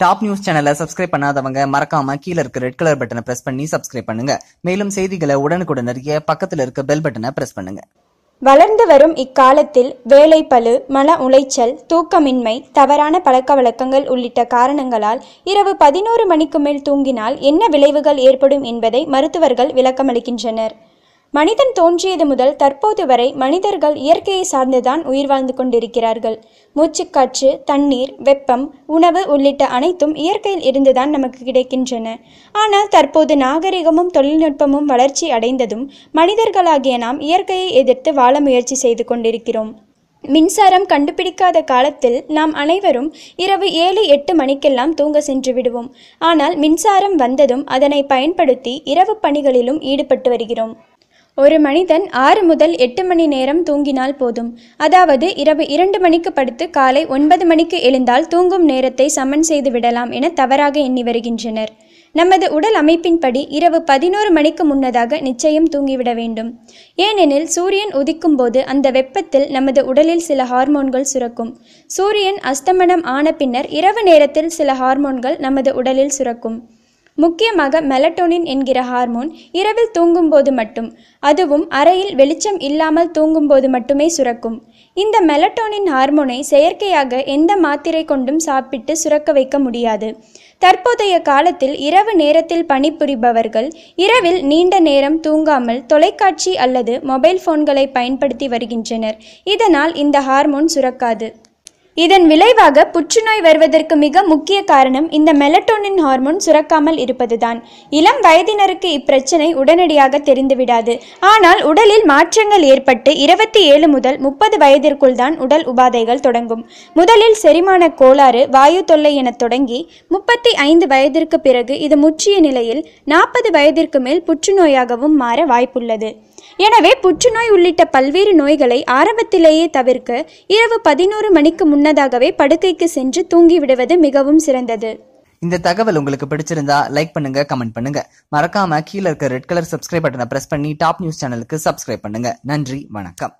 Top news சேனலை subscribe பண்ணாதவங்க மறக்காம கீழே இருக்க ரெட் கலர் பட்டனை பிரஸ் பண்ணி சப்ஸ்கிரைப் பண்ணுங்க. மேலும் செய்திகளை உடனுக்குடன் அறிய பக்கத்தில் இருக்க பெல் பட்டனை பிரஸ் பண்ணுங்க. வளர்ந்து வரும் இக்காலத்தில் வேலைப்பளு மன உளைச்சல் தூக்கமின்மை தவறான பழக்கவழக்கங்கள் உள்ளிட்ட காரணங்களால் இரவு பதினோரு மணிக்கு மேல் தூங்கினால் என்ன விளைவுகள் ஏற்படும் என்பதை மருத்துவர்கள் விளக்கமளிக்கின்றனர். மனிதன் தோன்றியது முதல் தற்போது வரை மனிதர்கள் இயற்கையை சார்ந்துதான் உயிர் வாழ்ந்து கொண்டிருக்கிறார்கள். மூச்சுக்காற்று தண்ணீர் வெப்பம் உணவு உள்ளிட்ட அனைத்தும் இயற்கையில் இருந்துதான் நமக்கு கிடைக்கின்றன. ஆனால் தற்போது நாகரிகமும் தொழில்நுட்பமும் வளர்ச்சி அடைந்ததும் மனிதர்களாகிய நாம் இயற்கையை எதிர்த்து வாழ முயற்சி செய்து கொண்டிருக்கிறோம். மின்சாரம் கண்டுபிடிக்காத காலத்தில் நாம் அனைவரும் இரவு ஏழு எட்டு மணிக்கெல்லாம் தூங்க சென்று விடுவோம். ஆனால் மின்சாரம் வந்ததும் அதனை பயன்படுத்தி இரவு பணிகளிலும் ஈடுபட்டு வருகிறோம். ஒரு மனிதன் ஆறு முதல் எட்டு மணி நேரம் தூங்கினால் போதும். அதாவது இரவு இரண்டு மணிக்கு படுத்து காலை ஒன்பது மணிக்கு எழுந்தால் தூங்கும் நேரத்தை சமன் செய்து விடலாம் என தவறாக எண்ணி வருகின்றனர். நமது உடல் அமைப்பின்படி இரவு பதினோரு மணிக்கு முன்னதாக நிச்சயம் தூங்கிவிட வேண்டும். ஏனெனில் சூரியன் உதிக்கும் போது அந்த வெப்பத்தில் நமது உடலில் சில ஹார்மோன்கள் சுரக்கும். சூரியன் அஸ்தமனம் ஆன பின்னர் இரவு நேரத்தில் சில ஹார்மோன்கள் நமது உடலில் சுரக்கும். முக்கியமாக மெலட்டோனின் என்கிற ஹார்மோன் இரவில் தூங்கும்போது மட்டும் அதுவும் அறையில் வெளிச்சம் இல்லாமல் தூங்கும்போது மட்டுமே சுரக்கும். இந்த மெலட்டோனின் ஹார்மோனை செயற்கையாக எந்த மாத்திரை கொண்டும் சாப்பிட்டு சுரக்க வைக்க முடியாது. தற்போதைய காலத்தில் இரவு நேரத்தில் பணிபுரிபவர்கள் இரவில் நீண்ட நேரம் தூங்காமல் தொலைக்காட்சி அல்லது மொபைல் போன்களை பயன்படுத்தி வருகின்றனர். இதனால் இந்த ஹார்மோன் சுரக்காது. இதன் விளைவாக புற்றுநோய் வருவதற்கு மிக முக்கிய காரணம் இந்த மெலட்டோனின் ஹார்மோன் சுரக்காமல் இருப்பதுதான். இளம் வயதினருக்கு இப்பிரச்சனை உடனடியாக தெரிந்துவிடாது. ஆனால் உடலில் மாற்றங்கள் ஏற்பட்டு இருபத்தி ஏழு முதல் முப்பது வயதிற்குள் தான் உடல் உபாதைகள் தொடங்கும். முதலில் செரிமான கோளாறு வாயு தொல்லை என தொடங்கி முப்பத்தி ஐந்து வயதிற்கு பிறகு இது முற்றிய நிலையில் நாற்பது வயதிற்கு மேல் புற்றுநோயாகவும் மாற வாய்ப்புள்ளது. எனவே புற்றுநோய் உள்ளிட்ட பல்வேறு நோய்களை ஆரம்பத்திலேயே தவிர்க்க இரவு பதினோரு மணிக்கு முன்னதாகவே படுக்கைக்கு சென்று தூங்கிவிடுவது மிகவும் சிறந்தது. இந்த தகவல் உங்களுக்கு பிடிச்சிருந்தா லைக் பண்ணுங்க கமெண்ட் பண்ணுங்க. மறக்காம கீழே இருக்க ரெட் கலர் சப்ஸ்கிரைப் பட்டனை பிரஸ் பண்ணி டாப் நியூஸ் சேனலுக்கு சப்ஸ்கிரைப் பண்ணுங்க. நன்றி வணக்கம்.